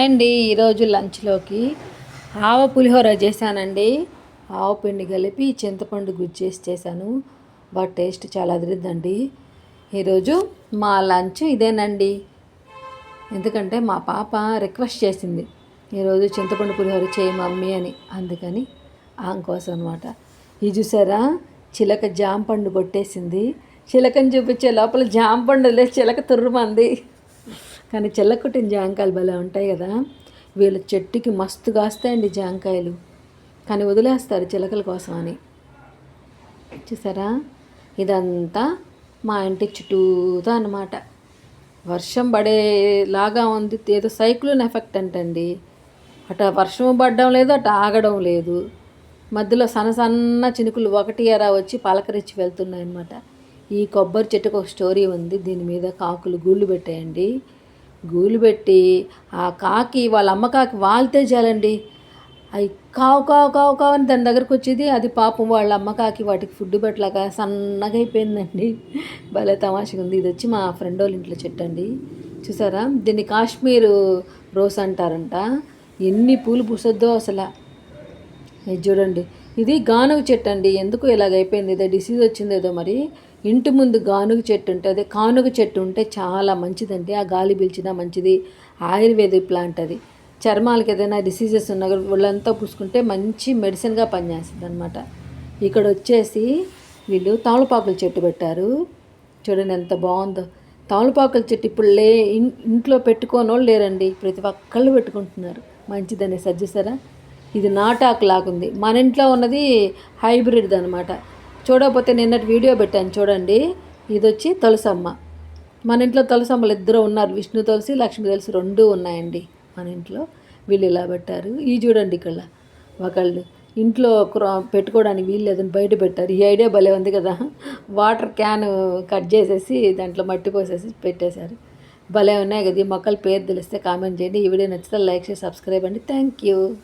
Hi అండి ఈరోజు లంచ్లోకి ఆవ పులిహోర చేశానండి. ఆవ పిండి కలిపి చింతపండు గుజ్జేసి చేశాను. బాగా టేస్ట్ చాలా అదిరిద్దండి. ఈరోజు మా లంచ్ ఇదేనండి. ఎందుకంటే మా పాప రిక్వెస్ట్ చేసింది ఈరోజు చింతపండు పులిహోర చేయి మమ్మీ అని. అందుకని ఆమె కోసం అనమాట ఇది చూసారా చిలక జామ పండు కొట్టేసింది. చిలకని చూపించే లోపల జామ పండు లేదు చిలక తుర్రుమంది. కానీ చెల్లకొట్టిన జాంకాయలు భలే ఉంటాయి కదా. వీళ్ళ చెట్టుకి మస్తు కాస్తాయండి జాంకాయలు. కానీ వదిలేస్తారు చిలకల కోసం అని. చూసారా? ఇదంతా మా ఇంటి చుట్టూతా అన్నమాట. వర్షం పడేలాగా ఉంది. ఏదో సైక్లోన్ ఎఫెక్ట్ అంటండి. అటు వర్షం పడడం లేదు అటు ఆగడం లేదు. మధ్యలో సన్న సన్న చినుకులు ఒకటి ఎరా వచ్చి పలకరించి వెళ్తున్నాయి అనమాట ఈ కొబ్బరి చెట్టుకు ఒక స్టోరీ ఉంది. దీని మీద కాకులు గూళ్ళు పెట్టాయండి. గూళ్ళు పెట్టి ఆ కాకి వాళ్ళ అమ్మ కాకి వాళ్తే చాలండి. అవి కావు కావు కావు కావు అని దాని దగ్గరకు వచ్చేది. అది పాపం వాళ్ళ అమ్మ కాకి వాటికి ఫుడ్ పెట్టలేక సన్నగా అయిపోయిందండి. భలే తమాషగా ఉంది. ఇది వచ్చి మా ఫ్రెండ్ వాళ్ళ ఇంట్లో చెట్టు అండి. చూసారా? దీన్ని కాశ్మీర్ రోస్ అంటారంట. ఎన్ని పూలు పూసొద్దో అసలు. చూడండి. ఇది గానుగ చెట్టు అండి. ఎందుకు ఇలాగ అయిపోయింది? ఏదో డిసీజ్ వచ్చింది ఏదో మరి. ఇంటి ముందు గానుగ చెట్టు ఉంటే అదే కానుగ చెట్టు ఉంటే చాలా మంచిదండి. ఆ గాలి పీల్చినా మంచిది. ఆయుర్వేదిక్ ప్లాంట్ అది. చర్మాలకి ఏదైనా డిసీజెస్ ఉన్నా కూడా ఒళ్ళంతా పూసుకుంటే మంచి మెడిసిన్గా పనిచేస్తుంది అనమాట ఇక్కడ వచ్చేసి వీళ్ళు తమలపాకుల చెట్టు పెట్టారు. చూడండి ఎంత బాగుందో. తాళపాకుల చెట్టు ఇప్పుడు లే ఇంట్లో పెట్టుకోని వాళ్ళు లేరండి. ప్రతి ఒక్కళ్ళు పెట్టుకుంటున్నారు. మంచిదని సజ్జిస్తారా ఇది నాటాకు లాగుంది. మన ఇంట్లో ఉన్నది హైబ్రిడ్ అనమాట చూడకపోతే నిన్నటి వీడియో పెట్టాను చూడండి. ఇది వచ్చి తులసమ్మ. మన ఇంట్లో తులసమ్మలు ఇద్దరు ఉన్నారు. విష్ణు తులసి లక్ష్మీ తులసి రెండు ఉన్నాయండి మన ఇంట్లో. వీళ్ళు ఇలా పెట్టారు. ఈ చూడండి ఇక్కడ. ఒకళ్ళు ఇంట్లో పెట్టుకోవడానికి వీలు లేదని బయట పెట్టారు. ఈ ఐడియా భలే ఉంది కదా. వాటర్ క్యాన్ కట్ చేసేసి దాంట్లో మట్టి పోసేసి పెట్టేశారు. భలే ఉన్నాయి కదా. ఈ మొక్కల పేరు తెలిస్తే కామెంట్ చేయండి. ఈ వీడియో నచ్చితే లైక్ చేసి సబ్స్క్రైబ్ అండి. Thank you.